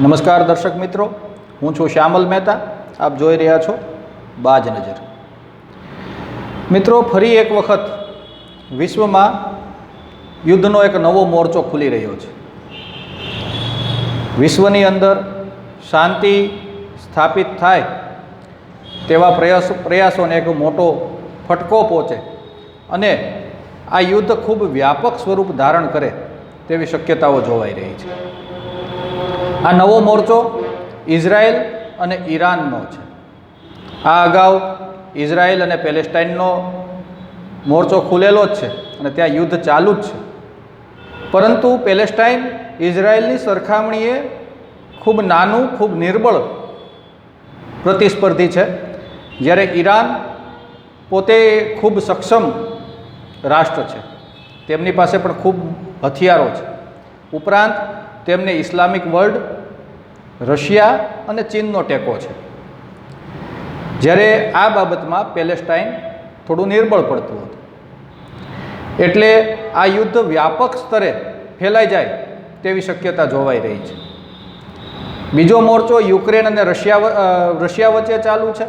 નમસ્કાર દર્શક મિત્રો, હું છું શ્યામલ મહેતા, આપ જોઈ રહ્યા છો બાજ નજર. મિત્રો, ફરી એક વખત વિશ્વમાં યુદ્ધનો એક નવો મોરચો ખુલી રહ્યો છે. વિશ્વની અંદર શાંતિ સ્થાપિત થાય તેવા પ્રયાસો, પ્રયાસોને એક મોટો ફટકો પહોંચે અને આ યુદ્ધ ખૂબ વ્યાપક સ્વરૂપ ધારણ કરે તેવી શક્યતાઓ જોવાઈ રહી છે. આ નવો મોરચો ઇઝરાયલ અને ઈરાનનો છે. આ અગાઉ ઇઝરાયલ અને પેલેસ્ટાઇનનો મોરચો ખુલેલો જ છે અને ત્યાં યુદ્ધ ચાલુ જ છે. પરંતુ પેલેસ્ટાઇન ઇઝરાયલની સરખામણીએ ખૂબ નાનું, ખૂબ નિર્બળ પ્રતિસ્પર્ધી છે. જ્યારે ઈરાન પોતે ખૂબ સક્ષમ રાષ્ટ્ર છે. તેમની પાસે પણ ખૂબ હથિયારો છે. ઉપરાંત તેમને ઇસ્લામિક વર્લ્ડ રશિયા અને ચીનનો ટેકો છે. જ્યારે આ બાબતમાં પેલેસ્ટાઇન થોડું નિર્બળ પડતું હતું. એટલે આ યુદ્ધ વ્યાપક સ્તરે ફેલાઈ જાય તેવી શક્યતા જોવાઈ રહી છે. બીજો મોરચો યુક્રેન અને રશિયા રશિયા વચ્ચે ચાલુ છે.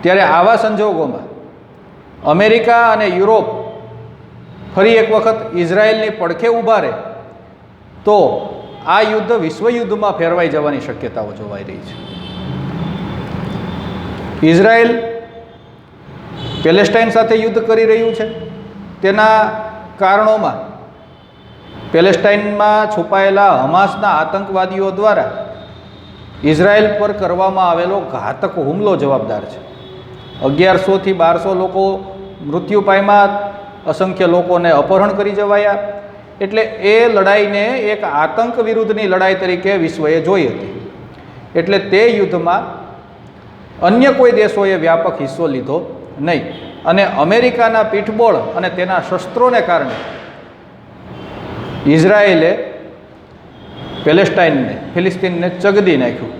ત્યારે આવા સંજોગોમાં અમેરિકા અને યુરોપ ફરી એક વખત ઇઝરાયલની પડખે ઊભા રહે તો આ યુદ્ધ વિશ્વયુદ્ધમાં ફેરવાઈ જવાની શક્યતાઓ જોવાઈ રહી છે. ઇઝરાયલ પેલેસ્ટાઇન સાથે યુદ્ધ કરી રહ્યું છે. તેના કારણોમાં પેલેસ્ટાઇનમાં છુપાયેલા હમાસના આતંકવાદીઓ દ્વારા ઇઝરાયલ પર કરવામાં આવેલો ઘાતક હુમલો જવાબદાર છે. અગિયારસોથી બારસો લોકો મૃત્યુ પામ્યા, અસંખ્ય લોકોને અપહરણ કરી જવાયા એટલે એ લડાઈને એક આતંક વિરુદ્ધની લડાઈ તરીકે વિશ્વએ જોઈ હતી. એટલે તે યુદ્ધમાં અન્ય કોઈ દેશોએ વ્યાપક હિસ્સો લીધો નહીં. અને અમેરિકાના પીઠબોળ અને તેના શસ્ત્રોને કારણે ઇઝરાયેલે પેલેસ્ટાઇનને, ફિલિસ્તીનને ચગદી નાખ્યું.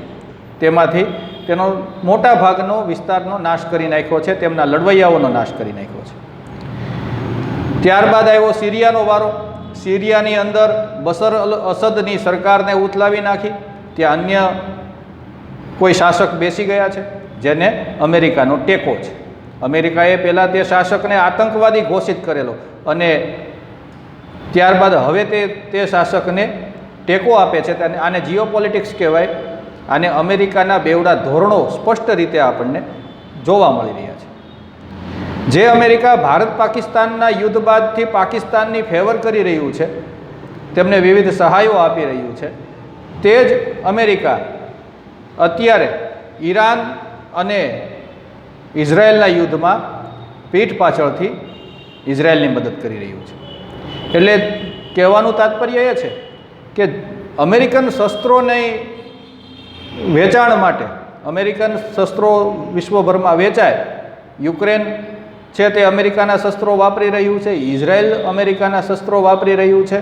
તેમાંથી તેનો મોટા ભાગનો વિસ્તારનો નાશ કરી નાખ્યો છે, તેમના લડવૈયાઓનો નાશ કરી નાખ્યો છે. ત્યારબાદ આવ્યો સિરિયાનો વારો. સિરિયાની અંદર બસર અલ અસદની સરકારને ઉથલાવી નાખી. ત્યાં અન્ય કોઈ શાસક બેસી ગયા છે, જેને અમેરિકાનો ટેકો છે. અમેરિકાએ પહેલાં તે શાસકને આતંકવાદી ઘોષિત કરેલો અને ત્યારબાદ હવે તે તે શાસકને ટેકો આપે છે. આને જીઓ પોલિટિક્સ કહેવાય. આને અમેરિકાના બેવડા ધોરણો સ્પષ્ટ રીતે આપણને જોવા મળી રહ્યા છે. જે અમેરિકા ભારત પાકિસ્તાનના યુદ્ધ બાદથી પાકિસ્તાનની ફેવર કરી રહ્યું છે, તેમને વિવિધ સહાયો આપી રહ્યું છે. તે જ અમેરિકા અત્યારે ઈરાન અને ઇઝરાયલના યુદ્ધમાં પીઠ પાછળથી ઇઝરાયલની મદદ કરી રહ્યું છે. એટલે કહેવાનું તાત્પર્ય એ છે કે અમેરિકન શસ્ત્રોની વેચાણ માટે, અમેરિકન શસ્ત્રો વિશ્વભરમાં વેચાય, યુક્રેન છે તે અમેરિકાના શસ્ત્રો વાપરી રહ્યું છે, ઇઝરાયલ અમેરિકાના શસ્ત્રો વાપરી રહ્યું છે.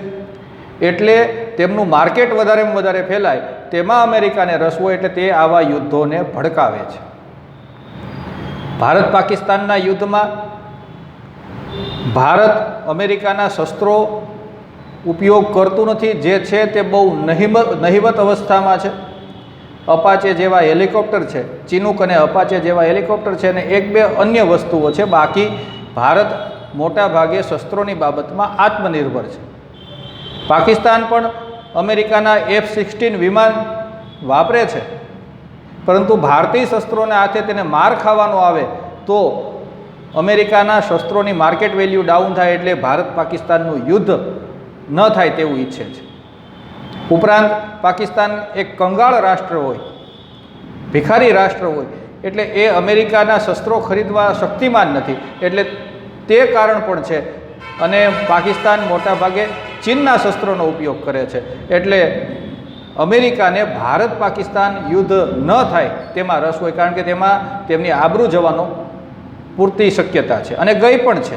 એટલે તેમનું માર્કેટ વધારેમાં વધારે ફેલાય, તેમાં અમેરિકાને રસ હોય એટલે તે આવા યુદ્ધોને ભડકાવે છે. ભારત પાકિસ્તાનના યુદ્ધમાં ભારત અમેરિકાના શસ્ત્રો ઉપયોગ કરતું નથી, જે છે તે બહુ નહિવત અવસ્થામાં છે. અપાચે જેવા હેલિકોપ્ટર છે, ચિનુક અને અપાચે જેવા હેલિકોપ્ટર છે અને એક બે અન્ય વસ્તુઓ છે. બાકી ભારત મોટા ભાગે શસ્ત્રોની બાબતમાં આત્મનિર્ભર છે. પાકિસ્તાન પણ અમેરિકાના એફ સિક્સટીન વિમાન વાપરે છે. પરંતુ ભારતીય શસ્ત્રોને હાથે તેને માર ખાવાનો આવે તો અમેરિકાના શસ્ત્રોની માર્કેટ વેલ્યુ ડાઉન થાય એટલે ભારત પાકિસ્તાનનું યુદ્ધ ન થાય તેવું ઈચ્છે છે. ઉપરાંત પાકિસ્તાન એક કંગાળ રાષ્ટ્ર હોય, ભિખારી રાષ્ટ્ર હોય, એટલે એ અમેરિકાના શસ્ત્રો ખરીદવા શક્તિમાન નથી. એટલે તે કારણ પણ છે. અને પાકિસ્તાન મોટાભાગે ચીનના શસ્ત્રોનો ઉપયોગ કરે છે. એટલે અમેરિકાને ભારત પાકિસ્તાન યુદ્ધ ન થાય તેમાં રસ હોય, કારણ કે તેમાં તેમની આબરૂ જવાનો પૂરતી શક્યતા છે. અને ગઈ પણ છે.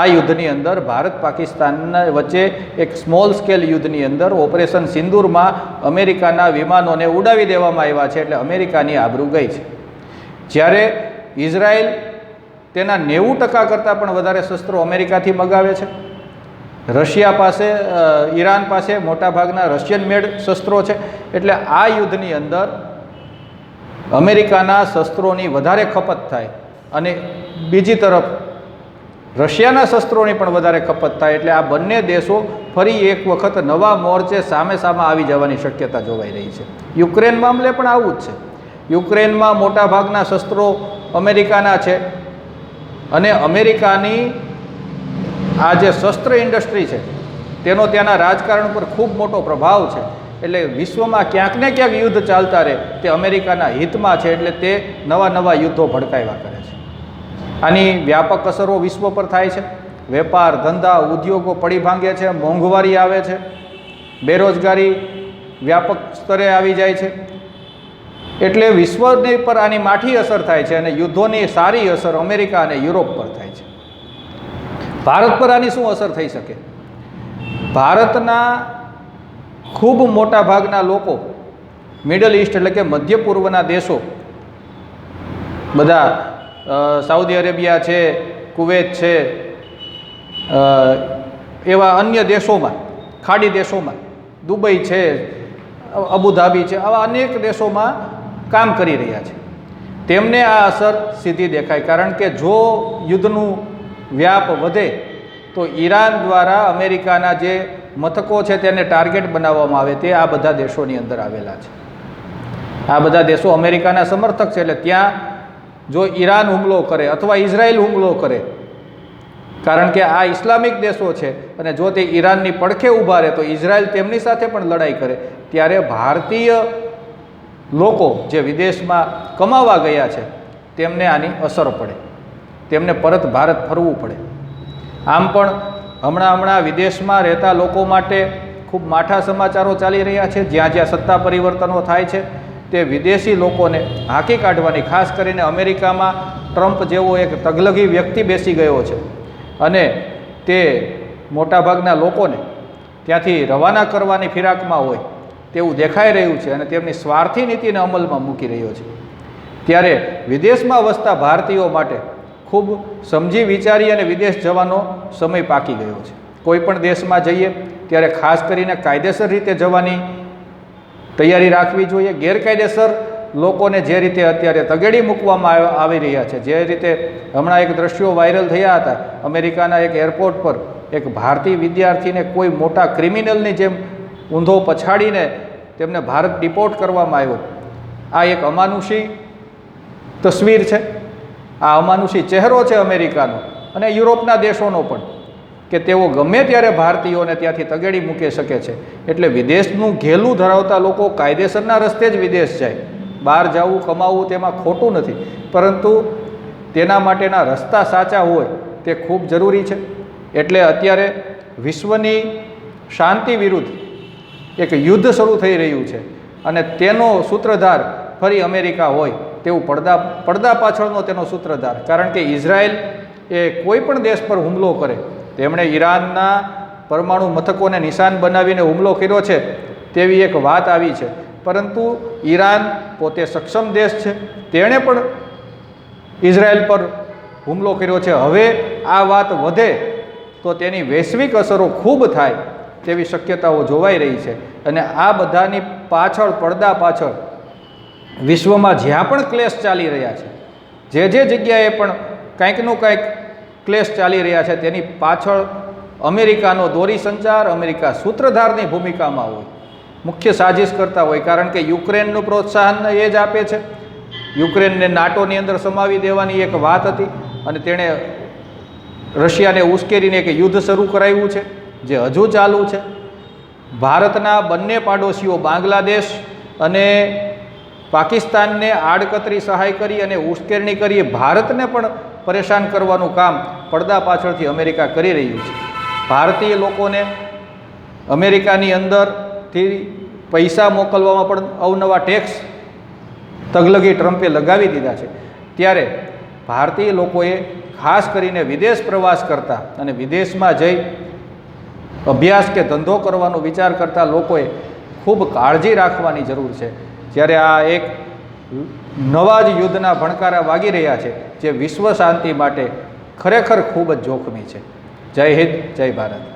આ યુદ્ધની અંદર ભારત પાકિસ્તાનના વચ્ચે એક સ્મોલ સ્કેલ યુદ્ધની અંદર ઓપરેશન સિંદૂરમાં અમેરિકાના વિમાનોને ઉડાવી દેવામાં આવ્યા છે એટલે અમેરિકાની આબરૂ ગઈ છે. જ્યારે ઇઝરાયલ તેના નેવું ટકા કરતાં પણ વધારે શસ્ત્રો અમેરિકાથી મગાવે છે. રશિયા પાસે ઈરાન પાસે મોટાભાગના રશિયન મેડ શસ્ત્રો છે. એટલે આ યુદ્ધની અંદર અમેરિકાના શસ્ત્રોની વધારે ખપત થાય. અને બીજી તરફ રશિયાના શસ્ત્રોની પણ વધારે ખપત થાય એટલે આ બંને દેશો ફરી એક વખત નવા મોરચે સામે સામે આવી જવાની શક્યતા જોવાઈ રહી છે. યુક્રેન મામલે પણ આવું જ છે. યુક્રેનમાં મોટાભાગના શસ્ત્રો અમેરિકાના છે અને અમેરિકાની આ જે શસ્ત્ર ઇન્ડસ્ટ્રી છે, તેનો ત્યાંના રાજકારણ પર ખૂબ મોટો પ્રભાવ છે. એટલે વિશ્વમાં ક્યાંક ને ક્યાંક યુદ્ધ ચાલતા રહે. તે અમેરિકાના હિતમાં છે એટલે તે નવા નવા યુદ્ધો ભડકાવ્યા કરે છે. આની વ્યાપક અસરો વિશ્વ પર થાય છે. વેપાર, ધંધા, ઉદ્યોગો પડી ભાંગે છે, મોંઘવારી આવે છે. બેરોજગારી વ્યાપક સ્તરે આવી જાય છે. એટલે વિશ્વની પર આની માઠી અસર થાય છે અને યુદ્ધોની સારી અસર અમેરિકા અને યુરોપ પર થાય છે. ભારત પર આની શું અસર થઈ શકે? ભારતના ખૂબ મોટા ભાગના લોકો મિડલ ઈસ્ટ એટલે કે મધ્ય પૂર્વના દેશો, બધા સાઉદી અરેબિયા છે, કુવેત છે એવા અન્ય દેશોમાં, ખાડી દેશોમાં, દુબઈ છે, અબુધાબી છે, આવા અનેક દેશોમાં કામ કરી રહ્યા છે. તેમને આ અસર સીધી દેખાય, કારણ કે જો યુદ્ધનું વ્યાપ વધે, તો ઈરાન દ્વારા અમેરિકાના જે મથકો છે તેને ટાર્ગેટ બનાવવામાં આવે, તે આ બધા દેશોની અંદર આવેલા છે. આ બધા દેશો અમેરિકાના સમર્થક છે, એટલે ત્યાં જો ઈરાન હુમલો કરે અથવા ઇઝરાયલ હુમલો કરે, કારણ કે આ ઇસ્લામિક દેશો છે અને જો તે ઈરાનની પડખે ઊભા રહે તો ઇઝરાયલ તેમની સાથે પણ લડાઈ કરે. ત્યારે ભારતીય લોકો જે વિદેશમાં કમાવા ગયા છે, તેમને આની અસર પડે. તેમને પરત ભારત ફરવું પડે. આમ પણ હમણાં હમણાં વિદેશમાં રહેતા લોકો માટે ખૂબ માઠા સમાચારો ચાલી રહ્યા છે. જ્યાં જ્યાં સત્તા પરિવર્તનો થાય છે તે વિદેશી લોકોને હાંકી કાઢવાની, ખાસ કરીને અમેરિકામાં ટ્રમ્પ જેવો એક તગલગી વ્યક્તિ બેસી ગયો છે. અને તે મોટાભાગના લોકોને ત્યાંથી રવાના કરવાની ફિરાકમાં હોય તેવું દેખાઈ રહ્યું છે અને તેમની સ્વાર્થી નીતિને અમલમાં મૂકી રહ્યો છે. ત્યારે વિદેશમાં વસતા ભારતીયો માટે ખૂબ સમજી વિચારી અને વિદેશ જવાનો સમય પાકી ગયો છે. કોઈ પણ દેશમાં જઈએ, ત્યારે ખાસ કરીને કાયદેસર રીતે જવાની તૈયારી રાખવી જોઈએ. ગેરકાયદેસર લોકોને જે રીતે અત્યારે તગેડી મૂકવામાં આવી રહ્યા છે, જે રીતે હમણાં એક દ્રશ્યો વાયરલ થયા હતા. અમેરિકાના એક એરપોર્ટ પર એક ભારતીય વિદ્યાર્થીને કોઈ મોટા ક્રિમિનલની જેમ ઊંધો પછાડીને તેમને ભારત ડિપોર્ટ કરવામાં આવ્યો. આ એક અમાનુષી તસવીર છે. આ અમાનુષી ચહેરો છે અમેરિકાનો અને યુરોપના દેશોનો પણ. કે તેઓ ગમે ત્યારે ભારતીયોને ત્યાંથી તગેડી મૂકી શકે છે. એટલે વિદેશનું ઘેલું ધરાવતા લોકો કાયદેસરના રસ્તે જ વિદેશ જાય. બહાર જવું કમાવવું તેમાં ખોટું નથી. પરંતુ તેના માટેના રસ્તા સાચા હોય તે ખૂબ જરૂરી છે. એટલે અત્યારે વિશ્વની શાંતિ વિરુદ્ધ એક યુદ્ધ શરૂ થઈ રહ્યું છે. અને તેનો સૂત્રધાર ફરી અમેરિકા હોય તેવું પડદા પડદા પાછળનો તેનો સૂત્રધાર. કારણ કે ઇઝરાયલ એ કોઈ પણ દેશ પર હુમલો કરે તેમણે ઈરાનના પરમાણુ મથકોને નિશાન બનાવીને હુમલો કર્યો છે તેવી એક વાત આવી છે. પરંતુ ઈરાન પોતે સક્ષમ દેશ છે. તેણે પણ ઇઝરાયલ પર હુમલો કર્યો છે. હવે આ વાત વધે તો તેની વૈશ્વિક અસરો ખૂબ થાય તેવી શક્યતાઓ જોવાઈ રહી છે. અને આ બધાની પાછળ, પડદા પાછળ વિશ્વમાં જ્યાં પણ ક્લેશ ચાલી રહ્યા છે, જે જે જગ્યાએ પણ કાંઈકનું કાંઈક ક્લેશ ચાલી રહ્યા છે. તેની પાછળ અમેરિકાનો દોરી સંચાર, અમેરિકા સૂત્રધારની ભૂમિકામાં હોય. મુખ્ય સાજિશ કરતા હોય, કારણ કે યુક્રેનનું પ્રોત્સાહન એ જ આપે છે. યુક્રેનને નાટોની અંદર સમાવી દેવાની એક વાત હતી અને તેણે રશિયાને ઉશ્કેરીને એક યુદ્ધ શરૂ કરાવ્યું છે, જે હજુ ચાલુ છે. ભારતના બંને પાડોશીઓ બાંગ્લાદેશ અને પાકિસ્તાનને આડકતરી સહાય કરી અને ઉશ્કેરણી કરી. ભારતને પણ પરેશાન કરવાનું કામ પડદા પાછળથી અમેરિકા કરી રહ્યું છે. ભારતીય લોકોને અમેરિકાની અંદરથી પૈસા મોકલવામાં પણ અવનવા ટેક્સ તગલગી ટ્રમ્પે લગાવી દીધા છે. ત્યારે ભારતીય લોકોએ ખાસ કરીને વિદેશ પ્રવાસ કરતા અને વિદેશમાં જઈ અભ્યાસ કે ધંધો કરવાનો વિચાર કરતા લોકોએ ખૂબ કાળજી રાખવાની જરૂર છે. જ્યારે આ એક નવા જ યુદ્ધના ભણકારા વાગી રહ્યા છે, જે વિશ્વ શાંતિ માટે ખરેખર ખૂબ જ જોખમી છે. જય હિન્દ, જય ભારત.